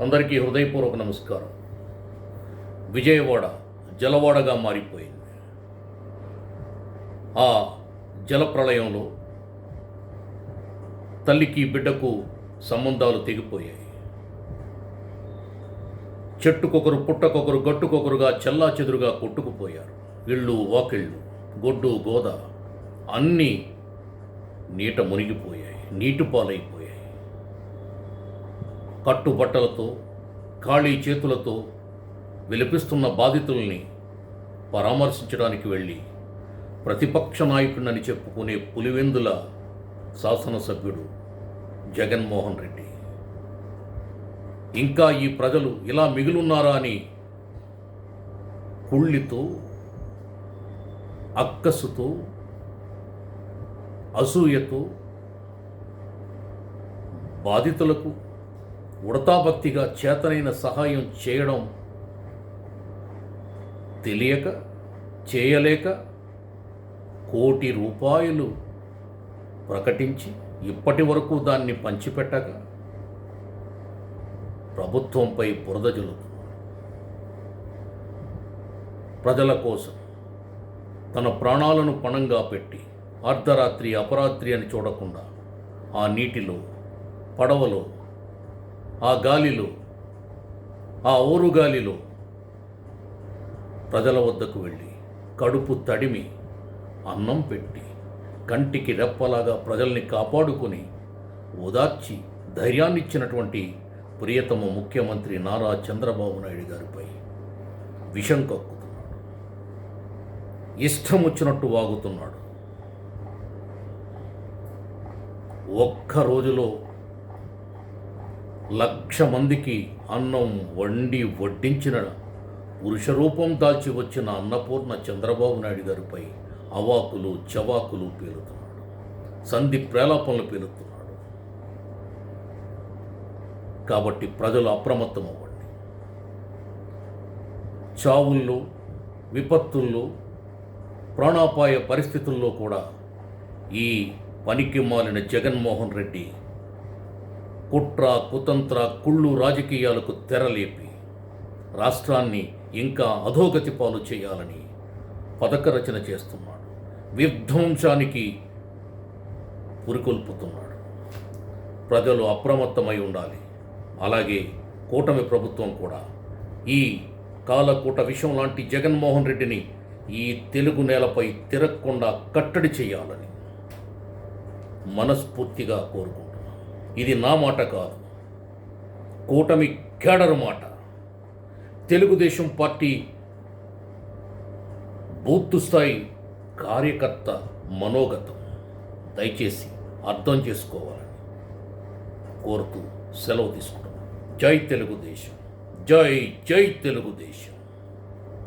అందరికీ హృదయపూర్వక నమస్కారం. విజయవాడ జలవాడగా మారిపోయింది. ఆ జలప్రళయంలో తల్లికి బిడ్డకు సంబంధాలు తెగిపోయాయి. చెట్టుకొకరు పుట్టకొకరు గట్టుకొకరుగా చెల్లా చెదురుగా కొట్టుకుపోయారు. ఇళ్ళు వాకిళ్ళు గొడ్డు గోద అన్నీ నీట మునిగిపోయాయి. నీటిపాలైపోయాయి కట్టుబట్టలతో ఖాళీ చేతులతో విలపిస్తున్న బాధితుల్ని పరామర్శించడానికి వెళ్ళి ప్రతిపక్ష నాయకుడిని చెప్పుకునే పులివెందుల శాసనసభ్యుడు జగన్మోహన్ రెడ్డి. ఇంకా ఈ ప్రజలు ఇలా మిగిలున్నారా అని కుళ్ళితో అక్కసుతో అసూయతో బాధితులకు ఉడతాభక్తిగా చేతనైన సహాయం చేయడం తెలియక చేయలేక కోటి రూపాయలు ప్రకటించి ఇప్పటి వరకు దాన్ని పంచిపెట్టక ప్రభుత్వంపై బురద జల్లుతున్నారు ప్రజల కోసం తన ప్రాణాలను పణంగా పెట్టి అర్ధరాత్రి అపరాత్రి అని చూడకుండా ఆ నీటిలో పడవలో ఆ గాలిలో ఆ ఊరు గాలిలో ప్రజల వద్దకు వెళ్ళి కడుపు తడిమి అన్నం పెట్టి కంటికి రెప్పలాగా ప్రజల్ని కాపాడుకొని ఓదార్చి ధైర్యాన్నిచ్చినటువంటి ప్రియతమ ముఖ్యమంత్రి నారా చంద్రబాబు నాయుడు గారిపై విషం కక్కుతున్నాడు. ఇష్టం వచ్చినట్టు వాగుతున్నాడు. ఒక్క రోజులో లక్ష మందికి అన్నం వండి వడ్డించిన పురుష రూపం దాల్చి వచ్చిన అన్నపూర్ణ చంద్రబాబు నాయుడు గారిపై అవాకులు చవాకులు పేలుతున్నాడు. సంధి ప్రేలాపనలు పేలుతున్నాడు. కాబట్టి ప్రజలు అప్రమత్తం అవ్వండి చావుల్లో విపత్తుల్లో ప్రాణాపాయ పరిస్థితుల్లో కూడా ఈ పనికి మాలిన జగన్మోహన్ రెడ్డి కుట్ర కుతంత్ర కుళ్ళు రాజకీయాలకు తెరలేపి రాష్ట్రాన్ని ఇంకా అధోగతి పాలు చేయాలని పథక రచన చేస్తున్నాడు. విధ్వంసానికి పురికొల్పుతున్నాడు. ప్రజలు అప్రమత్తమై ఉండాలి. అలాగే కూటమి ప్రభుత్వం కూడా. ఈ కాలకూట విషయం లాంటి జగన్మోహన్ రెడ్డిని ఈ తెలుగు నేలపై తిరగకుండా కట్టడి చేయాలని మనస్ఫూర్తిగా కోరుకుంటున్నాను. ఇది నా మాట కాదు. కూటమి కేడర్ మాట. తెలుగుదేశం పార్టీ బూత్ స్థాయి కార్యకర్త మనోగతం. దయచేసి అర్థం చేసుకోవాలని కోరుతూ సెలవు తీసుకుంటున్నాను. జై తెలుగుదేశం. జై జై తెలుగుదేశం.